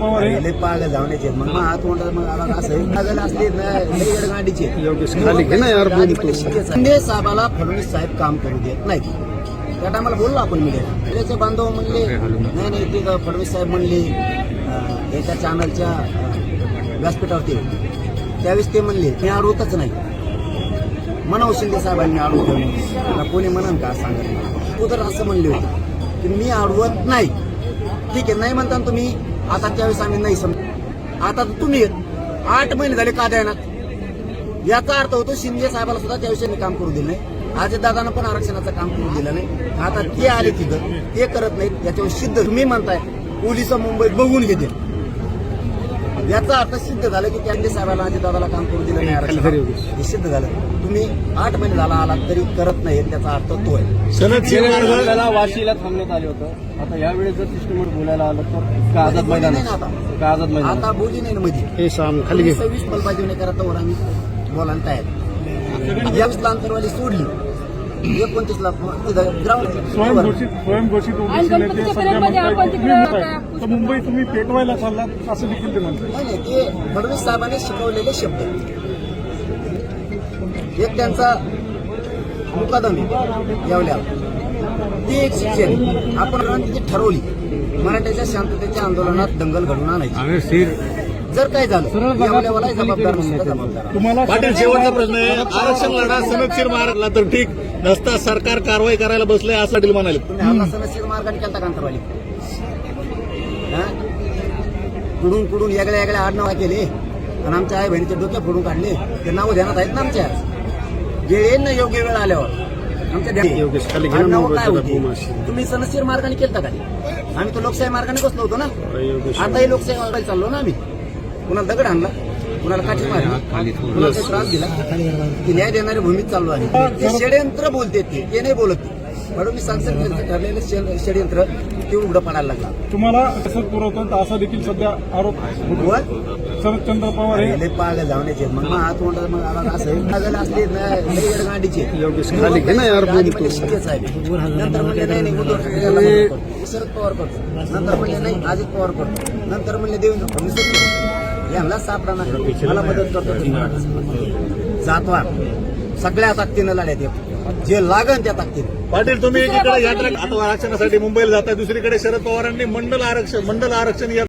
पवार हे. जावण्याचे. मग मग हात तोंडात मग आवाज असं. पागल असले लय गाडीचे खाली घे ना यार बोलतो. शिंदे साहेबाला फडणवीस साहेब काम करू देत नाही त्या टायमाला बोललो आपण मीडियाला मीडियाचे बांधव म्हणले नाही नाही ते फडणवीस साहेब म्हणले एका चॅनलच्या व्यासपीठावरती त्यावेळेस ते म्हणले मी अडवतच नाही. म्हणावं शिंदे साहेबांनी मला कोणी म्हणन का सांगा तू तर असं म्हणले होते की मी अडवत नाही. ठीक आहे नाही म्हणता तुम्ही. आता त्यावेळेस आम्ही नाही समज. आता तुम्ही आठ महिने झाले का द्यायनात याचा अर्थ होतो शिंदे साहेबाला सुद्धा त्याविषयी काम करू दिलं नाही. अजित दादानं पण आरक्षणाचं काम करू दिलं नाही. आता ते आले तिथं ते करत नाहीत. याच्यावर सिद्ध तुम्ही म्हणताय पोलीस मुंबईत बघून घेतील. याचा अर्थ सिद्ध झालं की त्यांनी साहेबाला अजित दादाला काम करू दिलं नाही. आरक्षण हे सिद्ध झालं. तुम्ही आठ महिने झाला आलात तरी करत नाही त्याचा अर्थ तो आहे. आपल्याला वाशीला थांबण्यात आले होतं. आता यावेळेस जर सिस्टमवर बोलायला आलं तर का आझाद मैदान नाही ना आता. का आझाद मैदान आता बोली नाही ना मध्ये हे साम खाली घे. सव्वीस बलबाजी नाही करत वर आम्ही बोलायला तयार यावीस अंतरवाली सोडली. एकोणतीस लाख स्वयंघोषित ओबीसी नेते सध्या तुम्ही म्हणताय. तर मुंबई तुम्ही पेटवायला चाललात असं देखील ते म्हणतात. नाही नाही, ते फडणवीस साहेबांनी शिकवलेले शब्द एक त्यांचा मुकादम यावल्या. ती एक शिक्षण आपण रणनीती ठरवली. मराठ्याच्या शांततेच्या आंदोलनात दंगल घडवून आणायची. जर काय झालं तुम्हाला पाटील शेवटचा प्रश्न आहे. आरक्षण लढा सनदशीर मारला तर ठीक. नसता सरकार कारवाई करायला बसलंय असं पाटील म्हणाले. सनसीर मार्गाने केलता कांतरवाली. कुडून कुडून वेगळ्या वेगळ्या आडनावा केले. आणि आमच्या आई बहिणीचे डोके फोडून काढले. ते नाव ध्यानात आहेत ना आमच्या. येईल ना योग्य वेळ आल्यावर. तुम्ही सनसीर मार्गाने केलता का? आम्ही तो लोकशाही मार्गाने बसलो होतो ना. आताही लोकशाही मार्गाने चाललो ना आम्ही. कुणाला दगड आणला कुणाला काठी मारली कुणाला त्रास दिला ती न्याय देणारी भूमीत चाललो आहे. ते षडयंत्र बोलते ते ते नाही बोलत ते. फडणवीस सांगतात ठरलेलं षड- षडयंत्र ते उघडं पडायला लागला. तुम्हाला कसं पुरवतं असा देखील सध्या आरोप शरदचंद्र पवार हे पागल जावण्याचे मग मग हात तोंडात मग असं असले गाडीचे नंतर नाही उद्धव. शरद पवार करतो. नंतर म्हणले नाही अजित पवार करतो. नंतर म्हणले देवेंद्र फडणवीस यांना सापडा नाही मला मदत करतो. जातवा सगळ्या ताकदीनं लढ्यात येतो. जे लागन त्या ताकदीनं. पाटील तुम्ही एकीकडे यात्रा आता आरक्षणासाठी मुंबईला जाताय. दुसरीकडे शरद पवारांनी मंडल आरक्षण मंडल आरक्षण या